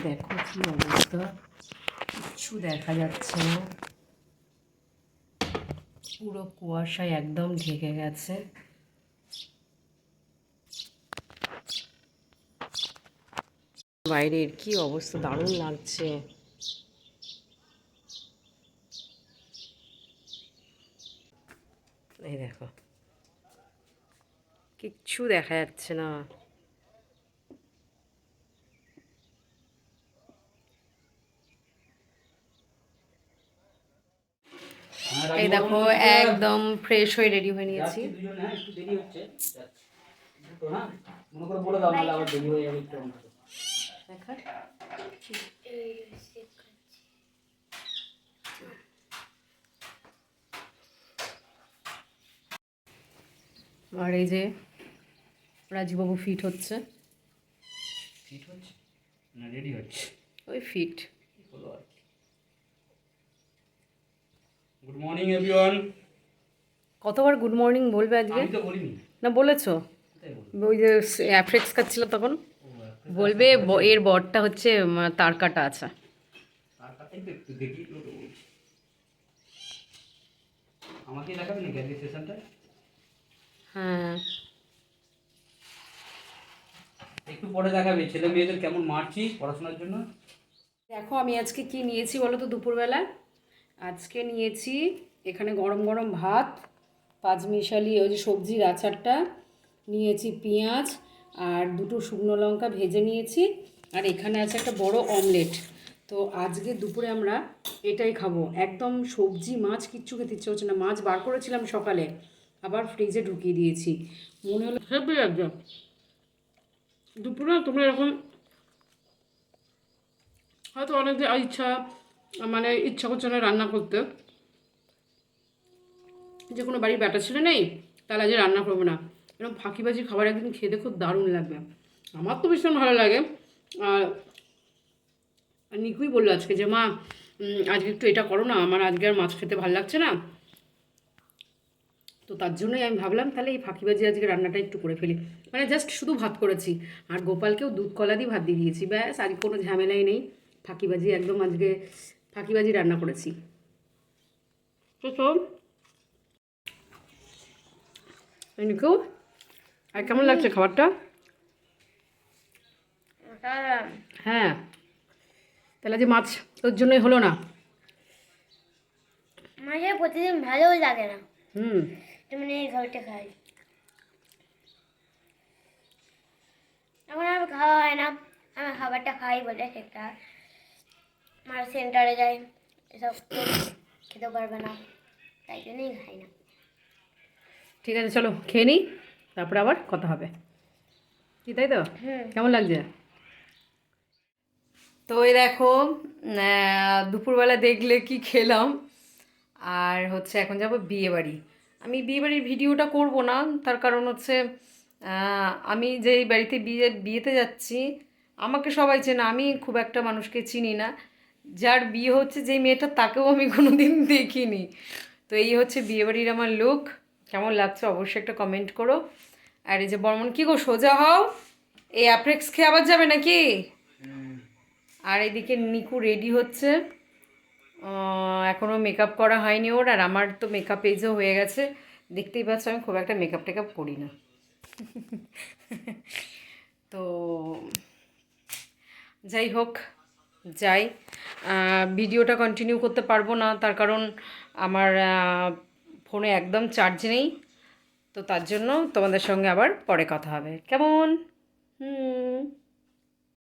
দেখো কি অবস্থা? কিচ্ছু দেখা যাচ্ছে না। পুরো কুয়াশায় একদম ঢেকে গেছে। বাইরের কি অবস্থা? দারুণ লাগছে। এই দেখো। কিচ্ছু দেখা যাচ্ছে না। এই দেখো একদম ফ্রেশ হয়ে রেডি হয়ে নিয়েছি। হ্যাঁ, আর এই যে রাজুবাবু ফিট হচ্ছে। ফিট হচ্ছে? না, রেডি হচ্ছে। ওই ফিট হলো আর কি? গুড মর্নিং এভরিওয়ান কতবার গুড মর্নিং বলবে আজকে? আমি তো বলিনি। না বলেছ। ওই যে অ্যাফ্রেক্স খাচ্ছিল তখন। বলবে এর বরটা হচ্ছে তার কাটা আছে। আমাকে দেখাবে নাকি আজকে সেশনটা হ্যাঁ। একটু পরে দেখাবে ছেলে মেয়েদের কেমন মারছি পড়াশোনার জন্য? দেখো আমি আজকে কি নিয়েছি বলো তো দুপুরবেলা? আজকে নিয়েছি এখানে গরম গরম ভাত, পাঁচমিশালি ওই যে সবজির আচারটা, নিয়েছি পেঁয়াজ আর দুটো শুকনো লঙ্কা ভেজে নিয়েছি। আর এখানে আছে একটা বড় অমলেট। তো আজকে দুপুরে আমরা এটাই খাব। একদম সবজি, মাছ কিচ্ছু খেতে ইচ্ছে হচ্ছে না। মাছ বার করেছিলাম সকালে, আবার ফ্রিজে ঢুকিয়ে দিয়েছি। মনে হলো হেভি একদম দুপুরে তোমরা এরকম হয়তো অনেকে ইচ্ছা মানে ইচ্ছা করছে না রান্না করতে। যে কোনো বাড়ির ব্যাটা ছেলে নেই, তাহলে আজ রান্না করব না। এরকম ফাঁকিবাজি খাবার একদিন খেতে খুব দারুণ লাগবে। আমার তো ভীষণ ভালো লাগে। আর আর নিকুই বলল আজকে যে, মা আজকে একটু এটা করো না, আমার আজকে আর মাছ খেতে ভালো লাগছে না। তো তার জন্যই আমি ভাবলাম, তাহলে এই ফাঁকিবাজি আজকে রান্নাটা একটু করে ফেলি। মানে জাস্ট শুধু ভাত করেছি। আর গোপালকেও দুধ কলা দিয়ে ভাত দিয়ে দিয়েছি। ব্যাস, আজকে কোনো ঝামেলাই নেই। ফাঁকিবাজি একদম আজকে ফাঁকিবাজি রান্না করেছি। তো আর কেমন লাগছে খাবারটা? হ্যাঁ। তাহলে যে মাছ তোর জন্যই হলো না? মাঝে প্রতিদিন ভালোও লাগে না। হুম। মানে এই খাবারটা খাই। এখন আর খাওয়া হয় না। আমি খাবারটা খাই বলে সেটা। আমার সেন্টারে যাই এসব খেতে পারবে না তাই জন্যই খাই না। ঠিক আছে চলো খেয়ে নিই তারপরে আবার কথা হবে। কি তাই তো? কেমন লাগছে? তো এই দেখো দুপুরবেলা দেখলে কি খেলাম আর হচ্ছে এখন যাব বিয়ে বাড়ি। আমি বিয়ে বাড়ির ভিডিওটা করব না তার কারণ হচ্ছে আমি যেই বাড়িতে বিয়ে বিয়েতে যাচ্ছি আমাকে সবাই চেনা আমি খুব একটা মানুষকে চিনি না। যার বিয়ে হচ্ছে যেই মেয়েটা তাকেও আমি কোনো দিন দেখিনি। তো এই হচ্ছে বিয়ে বাড়ির আমার লুক কেমন লাগছে অবশ্যই একটা কমেন্ট করো। আর এই যে বর্মন, কি গো, সোজা হও? এই অ্যাপ্রেক্স খেয়ে আবার যাবে নাকি? আর এদিকে নিকু রেডি হচ্ছে। এখনও মেকআপ করা হয়নি ওর, আর আমার তো মেকআপ এজও হয়ে গেছে। দেখতেই পাচ্ছ, আমি খুব একটা মেকআপ টেকআপ করি না। তো যাই হোক যাই ভিডিওটা কন্টিনিউ করতে পারব না, তার কারণ আমার ফোনে একদম চার্জ নেই। তো তার জন্য তোমাদের সঙ্গে আবার পরে কথা হবে। কেমন? হুম।